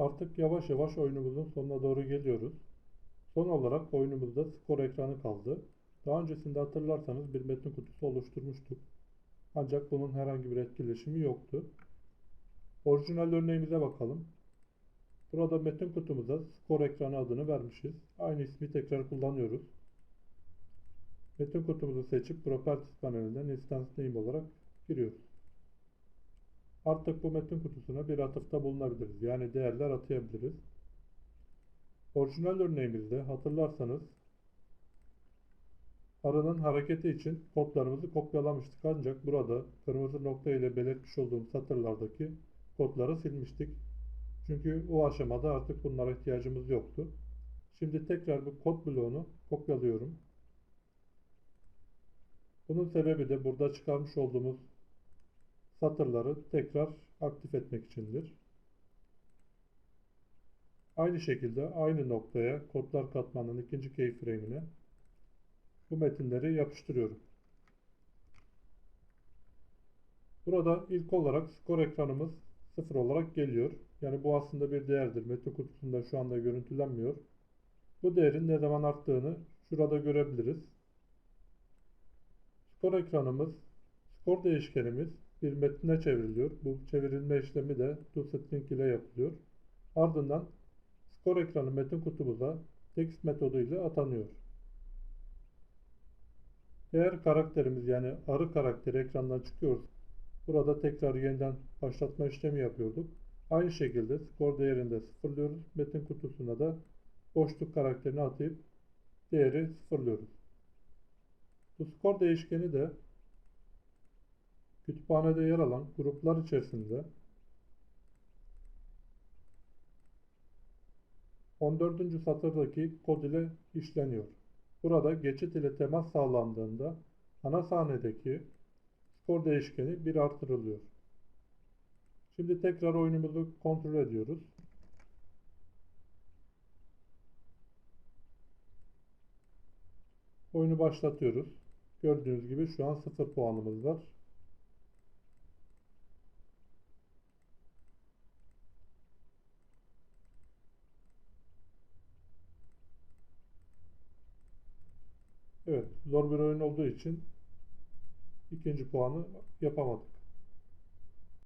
Artık yavaş yavaş oyunumuzun sonuna doğru geliyoruz. Son olarak oyunumuzda skor ekranı kaldı. Daha öncesinde hatırlarsanız bir metin kutusu oluşturmuştuk. Ancak bunun herhangi bir etkileşimi yoktu. Orijinal örneğimize bakalım. Burada metin kutumuza skor ekranı adını vermişiz. Aynı ismi tekrar kullanıyoruz. Metin kutumuzu seçip Properties panelinden Instance Name olarak giriyoruz. Artık bu metin kutusuna bir atıfta bulunabiliriz. Yani değerler atayabiliriz. Orijinal örneğimizde hatırlarsanız arının hareketi için kodlarımızı kopyalamıştık. Ancak burada kırmızı nokta ile belirtmiş olduğum satırlardaki kodları silmiştik. Çünkü o aşamada artık bunlara ihtiyacımız yoktu. Şimdi tekrar bu kod bloğunu kopyalıyorum. Bunun sebebi de burada çıkarmış olduğumuz satırları tekrar aktif etmek içindir. Aynı şekilde aynı noktaya kodlar katmanının ikinci keyframe'ine bu metinleri yapıştırıyorum. Burada ilk olarak skor ekranımız 0 olarak geliyor. Yani bu aslında bir değerdir. Metin kutusunda şu anda görüntülenmiyor. Bu değerin ne zaman arttığını şurada görebiliriz. Skor ekranımız, skor değişkenimiz bir metne çevriliyor. Bu çevirilme işlemi de toString ile yapılıyor. Ardından skor ekranı metin kutumuza text metodu ile atanıyor. Eğer karakterimiz yani arı karakteri ekrandan çıkıyorsa burada tekrar yeniden başlatma işlemi yapıyorduk. Aynı şekilde skor değerinde sıfırlıyoruz. Metin kutusuna da boşluk karakterini atayıp değeri sıfırlıyoruz. Bu skor değişkeni de kütüphanede yer alan gruplar içerisinde 14. satırdaki kod ile işleniyor. Burada geçit ile temas sağlandığında ana sahnedeki skor değişkeni bir artırılıyor. Şimdi tekrar oyunumuzu kontrol ediyoruz. Oyunu başlatıyoruz. Gördüğünüz gibi şu an 0 puanımız var. Evet, zor bir oyun olduğu için ikinci puanı yapamadık.